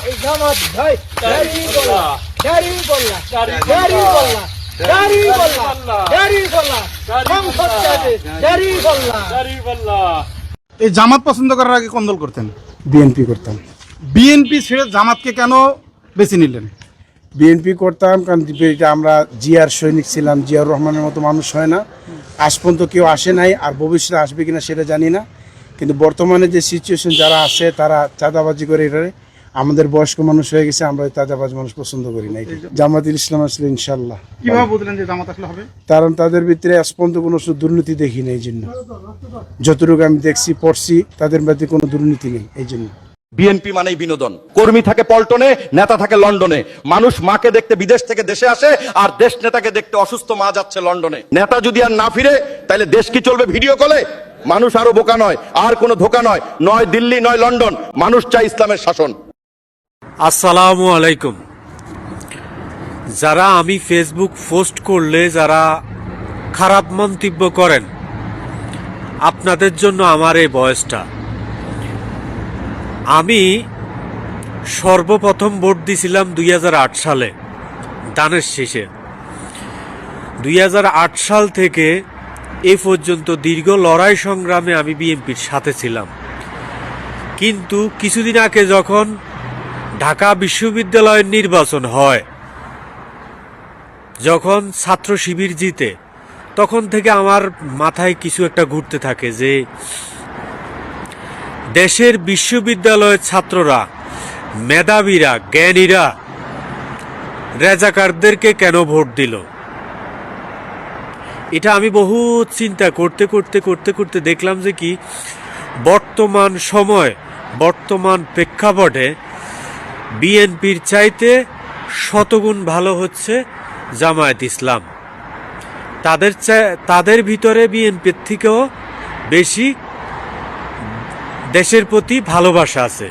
এই জামাত পছন্দ করার আগে কোন দল করতেন? বিএনপি করতাম। বিএনপি ছেড়ে জামাতকে কেন বেছে নিলেন? বিএনপি করতাম কারণ এটা আমরা জিয়ার সৈনিক ছিলাম জিয়াউর রহমানের মতো মানুষ হয় না। আজ পর্যন্ত কেউ আসে নাই আর ভবিষ্যতে আসবে কিনা সেটা জানি না। কিন্তু বর্তমানে যে সিচুয়েশন যারা আছে তারা চাঁদাবাজি করে এটা আমাদের বয়স্ক মানুষ হয়ে গেছে আমরা চাঁদাবাজ মানুষ পছন্দ করি না জামাতুল ইসলাম আসলে ইনশাল্লাহ কীভাবে বুঝলেন যে জামাত আসলে হবে? কারণ তাদের ভিতরে আজ পর্যন্ত কোনো দুর্নীতি দেখি না এই জন্য। যতটুকু আমি দেখছি পড়ছি তাদের মধ্যে কোনো দুর্নীতি নেই এই জন্য। বিএনপি মানেই বিনোদন। কর্মী থাকে পল্টনে নেতা থাকে লন্ডনে। মানুষ মাকে দেখতে বিদেশ থেকে দেশে আসে আর দেশ নেতাকে দেখতে অসুস্থ মা যাচ্ছে লন্ডনে। নেতা যদি আর না ফিরে তাহলে দেশ কি চলবে ভিডিও কলে? মানুষ আরও বোকা নয় আর কোনো ধোকা নয়। নয় দিল্লি নয় লন্ডন। মানুষ চাই ইসলামের শাসন। আসসালামু আলাইকুম। যারা আমি ফেসবুক পোস্ট করলে যারা খারাপ মন্তব্য করেন, আপনাদের জন্য আমার এই বয়সটা। আমি সর্বপ্রথম ভোট দিছিলাম দুই হাজার আট সালে, দানের শেষে। দুই হাজার আট সাল থেকে এ পর্যন্ত দীর্ঘ লড়াই সংগ্রামে আমি বিএনপির সাথে ছিলাম। কিন্তু কিছুদিন আগে যখন ঢাকা বিশ্ববিদ্যালয়ের নির্বাচন হয়। যখন ছাত্র শিবির জিতে, তখন থেকে আমার মাথায় কিছু একটা ঘুরতে থাকে যে, দেশের বিশ্ববিদ্যালয়ের ছাত্ররা, মেধাবীরা, জ্ঞানীরা, রেজাকারদেরকে কেন ভোট দিল? এটা আমি বহু চিন্তা করতে করতে করতে করতে দেখলাম যে কি, বর্তমান সময়, বর্তমান প্রেক্ষাপটে বিএনপির চাইতে শতগুণ ভালো হচ্ছে জামায়াত ইসলাম। তাদের তাদের ভিতরে বিএনপির থেকেও বেশি দেশের প্রতি ভালোবাসা আছে।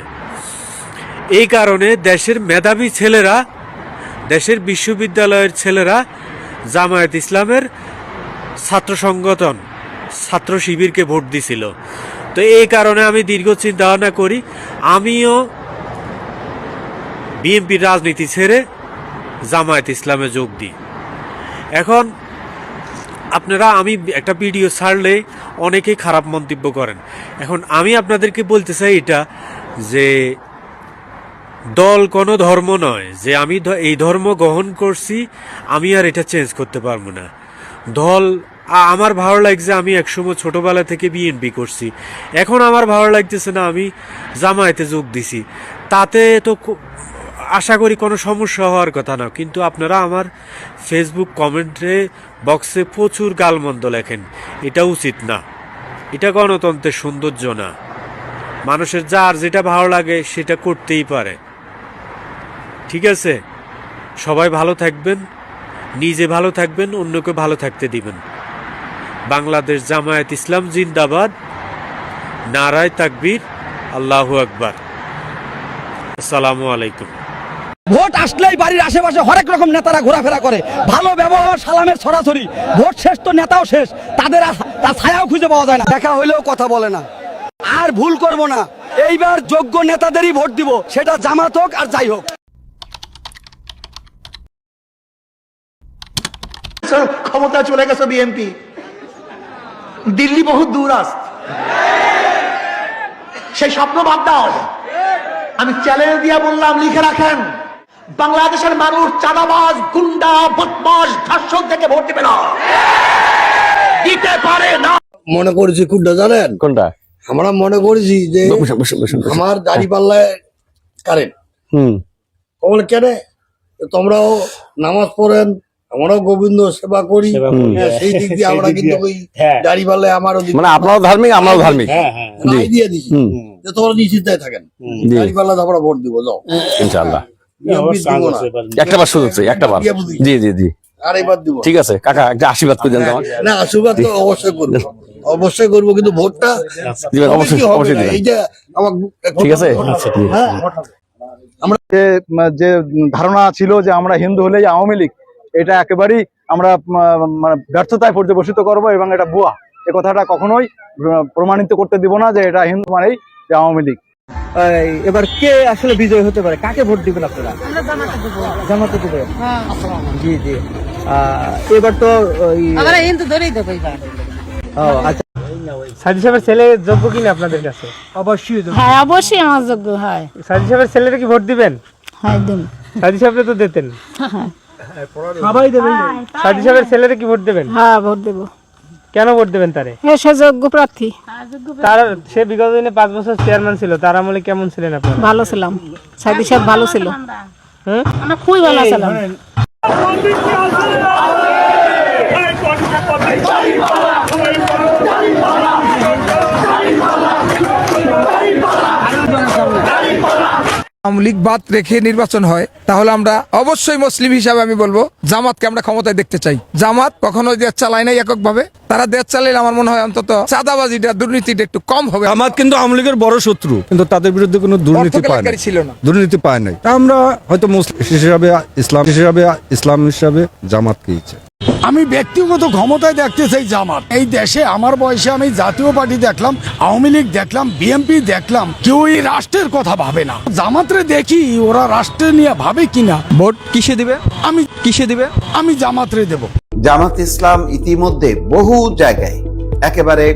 এই কারণে দেশের মেধাবী ছেলেরা, দেশের বিশ্ববিদ্যালয়ের ছেলেরা জামায়াত ইসলামের ছাত্র সংগঠন, ছাত্র শিবিরকে ভোট দিছিল। তো এই কারণে আমি দীর্ঘ চিন্তা ভাবনা করি, আমিও বিএনপির রাজনীতি ছেড়ে জামায়াত ইসলামে যোগ দিই। এখন আপনারা আমি একটা ভিডিও ছাড়লে অনেকেই খারাপ মন্তব্য করেন। এখন আমি আপনাদেরকে বলতে চাই এটা যে দল কোনো ধর্ম নয়, যে আমি এই ধর্ম গ্রহণ করছি, আমি আর এটা চেঞ্জ করতে পারব না। দল আমার ভালো লাগছে আমি একসময় ছোটোবেলা থেকে বিএনপি করছি। এখন আমার ভালো লাগতেছে না আমি জামায়াতে যোগ দিছি। তাতে তো আশা করি কোনো সমস্যা হওয়ার কথা না, কিন্তু আপনারা আমার ফেসবুক কমেন্টে বক্সে প্রচুর গালমন্দ লেখেন। এটা উচিত না। এটা গণতন্ত্রের সৌন্দর্য না। মানুষের যার যেটা ভালো লাগে সেটা করতেই পারে। ঠিক আছে? সবাই ভালো থাকবেন, নিজে ভালো থাকবেন, অন্যকে ভালো থাকতে দিবেন। বাংলাদেশ জামায়াত ইসলাম জিন্দাবাদ। নারায় তাকবীর। আল্লাহু আকবার। আসসালামু আলাইকুম। ভোট আসলেই বাড়ির আশেপাশে হরেক রকম নেতারা ঘোরাফেরা করে। ভালো ব্যবহার, সালামের ছড়াছড়ি ভোট শেষ তো নেতাও শেষ। তাদের তার ছায়াও খুঁজে পাওয়া যায় না। দেখা হইলেও কথা বলে না। আর ভুল করব না। এইবার যোগ্য নেতাদেরই ভোট দিব। সেটা জামাত হোক আর যাই হোক। ক্ষমতা চলে গেছে বিএনপি। দিল্লি বহু দূর আস সেই স্বপ্ন দাও আমি চ্যালেঞ্জ দিয়ে বললাম, লিখে রাখেন। বাংলাদেশের মানুষ চাঁদাবাজ গুন্ডা বদমাস ধর্ষক থেকে ভোট দিবে না। দিতে পারে না। মনে করেছি কোনটা জানেন? কোনটা? আমরা মনে করেছি যে। আমার দাড়ি পাল্লায় কারেন্ট হুম। বলে কেন তোমরাও নামাজ পড়েন আমরাও গোবিন্দ সেবা করি। হ্যাঁ, সেই দিক দিয়ে আমরা কিন্তু ওই দাড়ি পাল্লায় আমারও মানে আপনারও ধার্মিক আমরাও ধার্মিক। জি। রায় দিয়ে দিছি। হুম। যে তোমরা নিশ্চিন্তায় থাকেন। দাড়ি পাল্লাতে আমরা ভোট দিব যাও। ইনশাআল্লাহ। একটা বার সুযোগ চাই একটা বার। জি জি জি। আর এবার দিব। ঠিক আছে কাকা একটা আশীর্বাদ করে দেন না আশীর্বাদ তো অবশ্যই করব। অবশ্যই করব কিন্তু ভোটটা দিবেন, অবশ্যই, অবশ্যই দিবেন। এইটা আমার ঠিক আছে? হ্যাঁ যে যে ধারণা ছিল যে আমরা হিন্দু হলেই আওয়ামী লীগ এটা একেবারেই আমরা মানে ব্যর্থতায় পর্যবসিত করব এবং এটা ভুয়া। এ কথাটা কখনোই প্রমাণিত করতে দিব না যে এটা হিন্দু মানেই যে আওয়ামী লীগ। এবার কে আসলে বিজয় হতে পারে? কাকে ভোট দিবেন আপনারা? জামাতে দেবেন জি জি। এবার তো আমরা হিন্দু ধরেই দেবো এবার। ও, আচ্ছা। সাজি সাহেবের ছেলে যোগ্য কিনা আপনাদের কাছে? অবশ্যই হ্যাঁ অবশ্যই আমার যোগ্য হয়। সাজি সাহেবের ছেলেরা কি ভোট দিবেন? হ্যাঁ দিন সাজি সাহেবরা তো দিতেন। সবাই দেবেন সাজি সাহেবের ছেলেরা কি ভোট দেবেন? হ্যাঁ ভোট দেবো। কেন ভোট দেবেন তারে? সে যোগ্য প্রার্থী। তার সে বিগত দিনে পাঁচ বছর চেয়ারম্যান ছিল তার আমলে কেমন ছিলেন আপনি ভালো ছিলাম। সাইদি সাহেব ভালো ছিল। হ্যাঁ? আমরা খুবই ভালো ছিলাম। আওয়ামী লীগ বাদ রেখে নির্বাচন হয় তাহলে আমরা অবশ্যই মুসলিম হিসাবে আমি বলব জামাতকে আমরা ক্ষমতায় দেখতে চাই। জামাত কখনো দেশ চালায় নাই এককভাবে। তারা দেশ চালাইলে আমার মনে হয় অন্তত চাঁদাবাজিটা দুর্নীতিটা একটু কম হবে। জামাত কিন্তু আওয়ামী লীগের বড় শত্রু কিন্তু তাদের বিরুদ্ধে কোনো দুর্নীতি পায় না ছিল না। দুর্নীতি পায় নাই। তা আমরা হয়তো মুসলিম হিসাবে ইসলাম হিসাবে ইসলাম হিসাবে জামাতকে ইচ্ছে আমি ব্যক্তিগত ক্ষমতায় দেখতে চাই জামাত। এই দেশে আমার বয়সে আমি জাতীয় পার্টি দেখলাম আওয়ামী লীগ দেখলাম বিএনপি দেখলাম কেউ এই রাষ্ট্রের কথা ভাবে না। জামাতরে দেখি ওরা রাষ্ট্র নিয়ে ভাবে কিনা। ভোট কিসে দিবে? আমি কিসে দিবে? আমি জামাতরে দেব। জামাত ইসলাম ইতিমধ্যে বহু জায়গায় একেবারে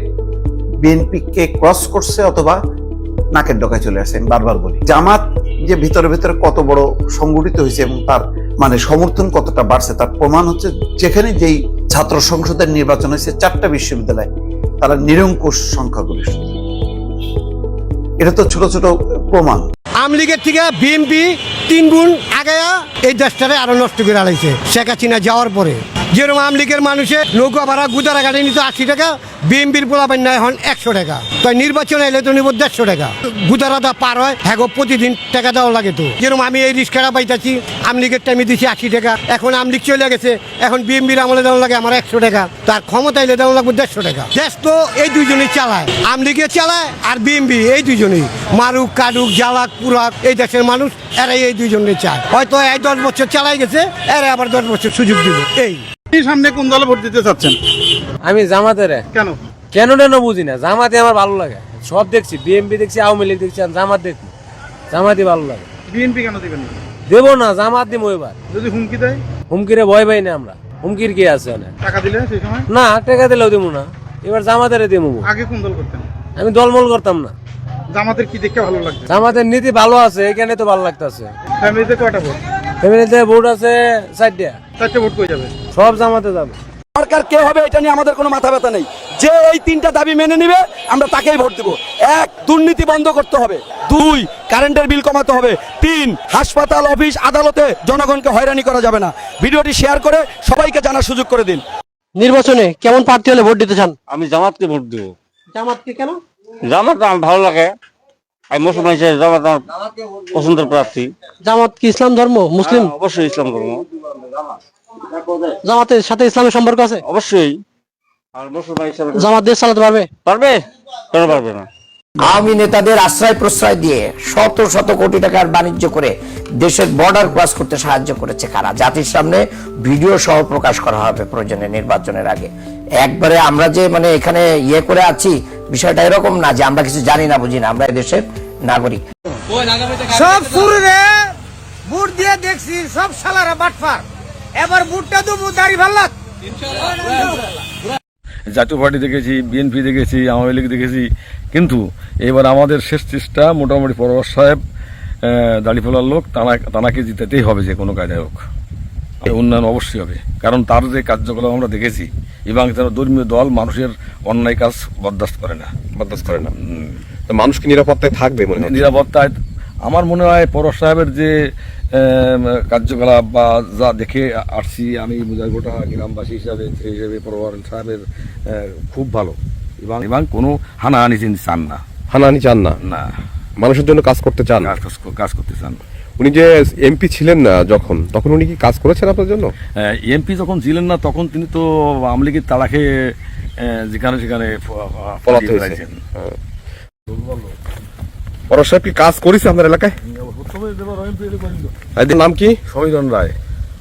বিএনপিকে ক্রস করছে অথবা নাকের ডকায় চলে আসে বারবার বলি। জামাত যে ভিতরে ভিতরে কত বড় সংগঠিত হয়েছে এবং তার মানে সমর্থন কতটা বাড়ছে তার প্রমাণ হচ্ছে যেখানে যেই ছাত্র সংসদের নির্বাচন হয়েছে, চারটা বিশ্ববিদ্যালয় তারা নিরঙ্কুশ সংখ্যাগরিষ্ঠ। এটা তো ছোট ছোট প্রমাণ। আওয়ামী লীগের থেকে বিএনপি তিন গুণ আগায়া এই দেশটারে আরও নষ্ট করে আলাইছে, শেখ হাসিনা যাওয়ার পরে। যেরকম আওয়ামী লীগের মানুষে নৌকা ভাড়া গুদারা গাড়ি নিত আশি টাকা বিএনপির পোলাপেন নেয় এখন একশো টাকা। তাই নির্বাচন এলে তো নিব দেড়শো টাকা। গুদারাটা পার হয় হ্যাঁ প্রতিদিন টাকা দেওয়া লাগে তো। যেরকম আমি এই রিক্সাটা পাইতাছি আওয়ামী লীগের টাইমে দিছি আশি টাকা, এখন আওয়ামী লীগ চলে গেছে, এখন বিএনপির আমলে দেওয়া লাগে আমার একশো টাকা, তার ক্ষমতা এলে দেওয়া লাগবে দেড়শো টাকা। দেশ তো এই দুইজনেই চালায় আওয়ামী লীগে চালায় আর বিএনপি এই দুইজনেই। মারুক কাটুক জ্বালাক পুরাক, এই দেশের মানুষ, এরাই এই দুইজনে চায়। হয়তো এই দশ বছর চালাই গেছে এরা আবার দশ বছর সুযোগ দিব। এই। সামনে কোন দলে ভোট দিতে চাচ্ছেন? আমি জামাতের। কেন? কেন টেন বুঝি না? জামাতে আমার ভালো লাগে। সব দেখছি বিএমপি দেখছি আওয়ামী লীগ দেখছি জামাত দেখছি জামাতই ভালো লাগে। বিএনপি কেন দিবেন না? দেবো না জামাত দিব এবার। যদি হুমকি দেয়? হুমকিরে ভয় পাই না আমরা। হুমকির কি আছে না টাকা দিলে সেই সময়? না টাকা দিলেও দেবো না। এবার জামাতের দেবো আগে কোন দল করতেন? আমি দলমল করতাম না। জামাতের কি দেখে ভালো লাগছে? জামাতের নীতি ভালো আছে এখানে তো ভালো লাগতেছে। ফ্যামিলিতে কয়টা ভোট? ভোট আছে চারটা। চারটে ভোট কই যাবে? সব জামাতে যাবে। সরকার কে হবে এটা নিয়ে আমাদের কোনো মাথা ব্যথা নেই। যে এই তিনটা দাবি মেনে নিবে আমরা তাকেই ভোট দেব। এক দুর্নীতি বন্ধ করতে হবে। দুই কারেন্টের বিল কমাতে হবে। তিন হাসপাতাল অফিস আদালতে জনগণকে হয়রানি করা যাবে না। ভিডিওটি শেয়ার করে সবাইকে জানার সুযোগ করে দিন। নির্বাচনে কেমন প্রার্থী হলে ভোট দিতে চান? আমি জামাতকে ভোট দেবো। জামাতকে কেন? জামাত ভালো লাগে। আমি মুসলমান হিসেবে জামাত আমার পছন্দের প্রার্থী। জামাত কি ইসলাম ধর্ম? মুসলিম? হ্যাঁ, অবশ্যই ইসলাম ধর্ম। জামাতের সাথে ইসলামের সম্পর্ক আছে? অবশ্যই। আর মুসলমান হিসাবে জামাত দেশ চালাতে পারবে? পারবে? কেন পারবে না? আওয়ামী নেতাদের আশ্রয় প্রশ্রয় দিয়ে শত শত কোটি টাকার বাণিজ্য করে দেশের বর্ডার ক্রস করতে সাহায্য করেছে কারা? জাতির সামনে ভিডিও সহ প্রকাশ করা হবে প্রয়োজনে নির্বাচনের আগে। একবারে আমরা যে মানে এখানে ইয়ে করে আছি বিষয়টা এরকম না যে আমরা কিছু জানি না বুঝি না। আমরা দেশের নাগরিক। সব সুরে বুট দিয়ে দেখছি সব শালারা বাটফার। এবার বুটটা দেবো দাড়ি ভাল্লাক জাতীয় পার্টি দেখেছি বিএনপি দেখেছি আওয়ামী লীগ দেখেছি। কিন্তু এবার আমাদের শেষ চেষ্টা মোটামুটি পরবাস সাহেব দাড়িফলার লোক তানা তানাকে জিতাতেই হবে যে কোনো কায়দায় হোক। উন্নয়ন অবশ্যই হবে। কারণ তার যে কার্যকলাপ আমরা দেখেছি এবং তার ধর্মীয় দল মানুষের অন্যায় কাজ বরদাস্ত করে না বরদাস্ত করে না। মানুষ কি নিরাপত্তায় থাকবে মনে নিরাপত্তায় আমার মনে হয় পরশ সাহেবের যে কার্যকলাপ বা যা দেখে আসছি আমি গোটা গ্রামবাসী হিসাবে সেই হিসেবে পরোয়ার সাহেবের খুব ভালো। এবং এবং কোনো হানাহানি চান না। হানাহানি চান না? না। মানুষের জন্য কাজ করতে চান? কাজ করতে চান। উনি যে এমপি ছিলেন না যখন তখন উনি কি কাজ করেছেন আপনার জন্য? এমপি যখন ছিলেন না তখন তিনি তো আওয়ামী লীগের তাড়া খেয়ে যেখানে সেখানে পলাতে ফিরিয়ে হয়েছে। পরশ সাহেব কি কাজ করেছে আপনার এলাকায়? নাম কি? সমীরণ রায়।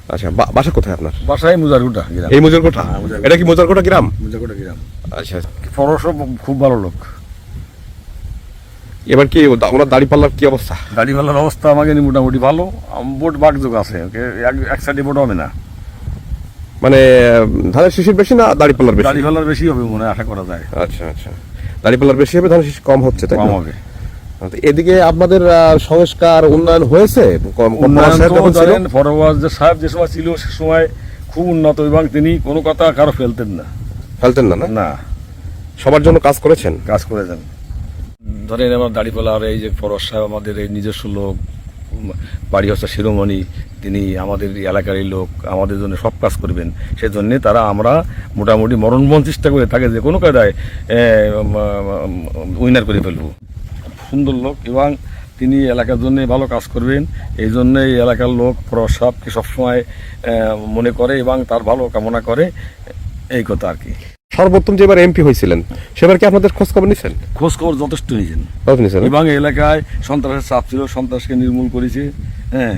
আচ্ছা বা- বাসা কোথায় আপনার? বাসায় মুজারগুটা গ্রাম। এই মুজারকোটা এটা কি মুজারকোটা গ্রাম? মুজারগুটা গ্রাম। আচ্ছা। পরশও খুব ভালো লোক। এবার কি ওদা- ওনার দাড়ি পাল্লার কি অবস্থা? গাড়িওয়ালার অবস্থা আমাকে মোটামুটি ভালো। আম- ভোট বাগযোগ আছে ওকে? এক- সাইডে ভোট হবে না। মানে ধানের শিশির বেশি না দাড়ি পাল্লার বেশি? গাড়িওয়ালার বেশি হবে মনে আশা করা যায়। আচ্ছা আচ্ছা। দাড়ি পাল্লার বেশি হবে ধানের শিশির কম হচ্ছে তাই কম হবে। তো এদিকে আপনাদের সংস্কার উন্নয়ন হয়েছে? উন্নয়ন ফরওয়াজ যে সাহেব যে সময় ছিল সে সময় খুব উন্নত এবং তিনি কোনো কথা কারও ফেলতেন না। ফেলতেন না না? সবার জন্য কাজ করেছেন? কাজ করে যান ধরেন আমার দাড়িপালার এই যে ফরজ সাহেব আমাদের এই নিজস্ব লোক, বাড়ি হচ্ছে শিরোমণি, তিনি আমাদের এই এলাকারই লোক, আমাদের জন্য সব কাজ করবেন। সেজন্যে তারা আমরা মোটামুটি মরণবন চেষ্টা করে তাকে যে কোনো কায়দায় উইনার করে ফেলব। সুন্দর লোক এবং তিনি এলাকার জন্য ভালো কাজ করবেন। এই জন্য এই এলাকার লোক ফরজ সাহেবকে সবসময় মনে করে এবং তার ভালো কামনা করে, এই কথা আর কি। সর্বোত্তম যে এবার এমপি হয়েছিলেন সেবার কি আপনাদের খোঁজ খবর নিছেন? খোঁজ খবর যথেষ্ট নিয়েছেন। খোঁজ নিছেন এবং এলাকায় সন্ত্রাসের চাপ ছিল সন্ত্রাসকে নির্মূল করেছে হ্যাঁ।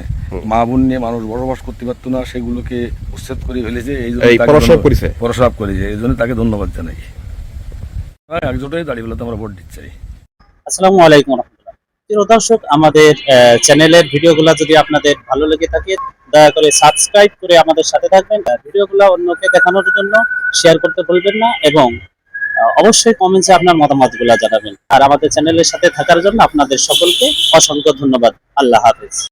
মা বোন নিয়ে মানুষ বসবাস করতে পারতো না সেগুলোকে উচ্ছেদ করে ফেলেছে এই জন্য করেছে? পরশ করেছে এই জন্য তাকে ধন্যবাদ জানাই। হ্যাঁ একজোটাই দাঁড়িয়ে আমরা ভোট দিতে চাই। আসসালামু আলাইকুম। প্রিয় দর্শক, আমাদের চ্যানেলের ভিডিওগুলো যদি আপনাদের ভালো লেগে থাকে, দয়া করে সাবস্ক্রাইব করে আমাদের সাথে থাকবেন। ভিডিওগুলো অন্যকে দেখানোর জন্য শেয়ার করতে ভুলবেন না এবং অবশ্যই কমেন্টসে আপনার মতামতগুলো জানাবেন। আর আমাদের চ্যানেলের সাথে থাকার জন্য আপনাদের সকলকে অসংখ্য ধন্যবাদ। আল্লাহ হাফেজ।